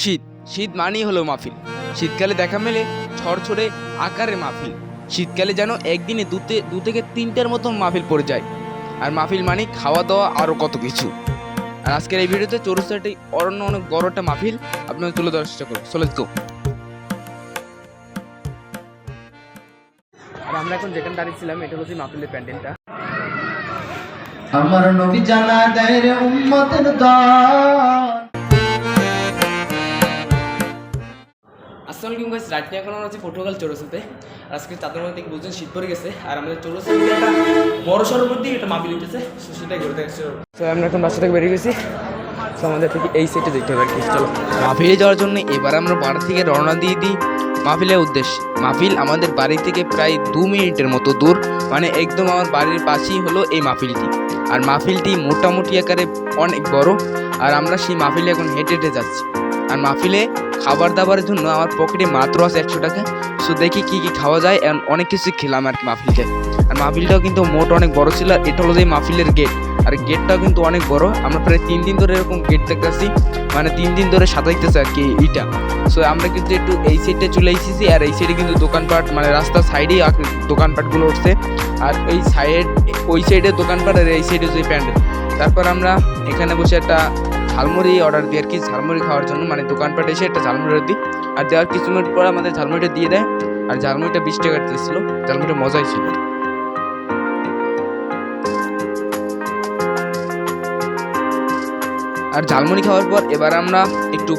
শীত শীত মানেই হলো মাহফিল। শীতকালে দেখা মেলে ছড়ছড়ে আকারের মাহফিল। শীতকালে যেন একদিনে দুতে, দু থেকে তিনটার মতন মাহফিল পড়ে যায়। আর মাহফিল মানে খাওয়া দাওয়া আরও কত কিছু। আর আজকের এই ভিডিওতে চৌরস্তাটি অরণ্য অনেক বড় একটা মাহফিল। আপনাদের তুলে ধরার চেষ্টা করব। চলে আর আমরা এখন যেখানে দাঁড়িয়েছিলাম এটা হচ্ছে মাহফিলের প্যান্ডেলটা। আমার নবী জানা দেয় রে উম্মতের দল আলাইকুম গাইস রাত নিয়ে এখন আমরা আছি পর্তুগাল চৌরাস্তাতে আর আজকে তাদের মধ্যে দেখি বুঝছেন শীত পড়ে গেছে। আর আমাদের চৌরাস্তা একটা বড় সড়ক মধ্যে একটা মাপি লিখতেছে সো সেটাই ঘুরতে আসছে তো আমরা এখন বাসা থেকে বেরিয়ে গেছি। তো আমাদের থেকে এই সাইডে দেখতে হবে আর কি চলো। মাহফিলে যাওয়ার জন্য এবার আমরা বাড়ি থেকে রওনা দিয়ে দিই মাহফিলের উদ্দেশ্যে। মাহফিল আমাদের বাড়ি থেকে প্রায় দু মিনিটের মতো দূর মানে একদম আমার বাড়ির পাশেই হলো এই মাহফিলটি। আর মাহফিলটি মোটামুটি আকারে অনেক বড় আর আমরা সেই মাহফিলে এখন হেঁটে হেঁটে যাচ্ছি। আর মাহফিলে খাবার দাবারের জন্য আমার পকেটে মাত্র আছে একশো টাকা। সো দেখি কি কি খাওয়া যায়। and অনেক কিছু খেলাম আর কি মাহফিলকে। আর মাহফিলটাও কিন্তু মোট অনেক বড় ছিল। আর এটা হলো যে মাহফিলের গেট আর গেটটাও কিন্তু অনেক বড়। আমরা প্রায় তিন দিন ধরে এরকম গেট দেখতেছি। মানে তিন দিন ধরে সাজাইতেছে আর কি এইটা সো আমরা কিন্তু একটু এই সাইডে চলে এসেছি। আর এই সাইডে কিন্তু দোকানপাট মানে রাস্তার সাইডেই দোকানপাটগুলো উঠছে। আর এই সাইড ওই সাইডে দোকানপাট আর এই সাইডে যে প্যান্ডেল। তারপর আমরা এখানে বসে একটা ঝালমুড়ি অর্ডার দিই আর কি, ঝালমুড়ি খাওয়ার জন্য। মানে দোকানপাটে এসে একটা ঝালমুড়ি দিই। আর দেওয়ার কিছু মিনিট পর আমাদের ঝালমুড়িটা দিয়ে দেয়। আর ঝালমুড়িটা বিশ টাকা ছিল ঝালমুড়িটা মজাই ছিল। আর ঝালমুড়ি খাওয়ার পর এবার আমরা একটু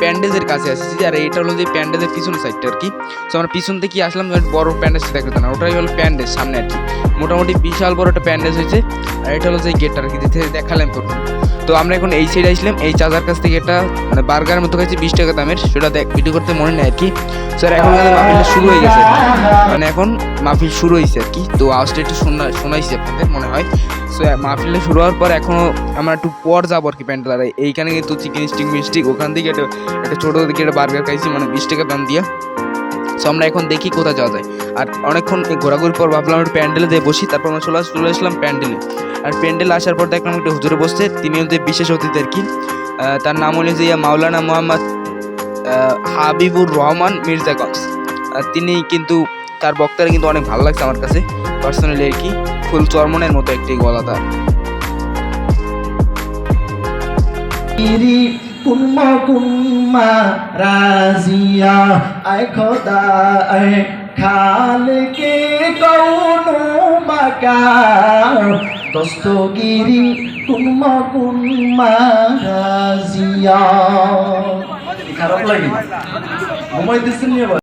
প্যান্ডেজের কাছে এসেছি। আর এইটা হলো যে প্যান্ডেজের পিছন সাইডটা আর কি। তো আমরা পিছন থেকে আসলাম বড় প্যান্ডেজটা দেখতে না। ওটাই হলো প্যান্ডেজ সামনে আর কি। মোটামুটি বিশাল বড় একটা প্যান্ডেজ হয়েছে। আর এটা হলো যে গেটটা আর কি দেখালাম প্রথম তো আমরা এখন এই সাইডে আসলাম। এই চাচার কাছ থেকে একটা মানে বার্গার মতো খাইছি বিশ টাকা দামের। সেটা দেখ ভিডিও করতে মনে নেই আর কি। স্যার এখন মাহফিলটা শুরু হয়ে গেছে। মানে এখন মাহফিল শুরু হয়েছে আর কি। তো আওয়াজটা একটু শোনা, শোনাইছি আপনাদের, মনে হয়। সো মাহফিলটা শুরু হওয়ার পর এখনও আমরা একটু পর যাব আর কি প্যান্ডেল আর এইখানে কিন্তু চিকেন স্টিক মিস্টিক ওখান থেকে একটা একটা ছোটো দিকে একটা বার্গার খাইছি মানে বিশ টাকা দাম দিয়ে। সো আমরা এখন দেখি কোথায় যাওয়া যায়। আর অনেকক্ষণ এই ঘোরাঘুরির পর ভাবলাম একটু প্যান্ডেলে দিয়ে বসি, তারপর আমরা চলে চলে আসলাম প্যান্ডেলে। আর প্যান্ডেলে আসার পর দেখলাম একটা হুজুরে বসছে, তিনি হচ্ছে বিশেষ অতিথি আর কি। তার নাম হলো যে মাওলানা মোহাম্মদ হাবিবুর রহমান মির্জাগঞ্জ আর তিনি কিন্তু, তার বক্তারা কিন্তু অনেক ভালো লাগছে আমার কাছে পার্সোনালি আর কি। ফুল চর্মনের মতো একটি গলা তার। কুম্মা কুম্মা রাজিয়া। আয় খোদা আয় খালকে কৌনো মাকা দস্তগিরি কুম্মা কুম্মা রাজিয়া। খারাপ লাগে। ঘুমাইতেছেন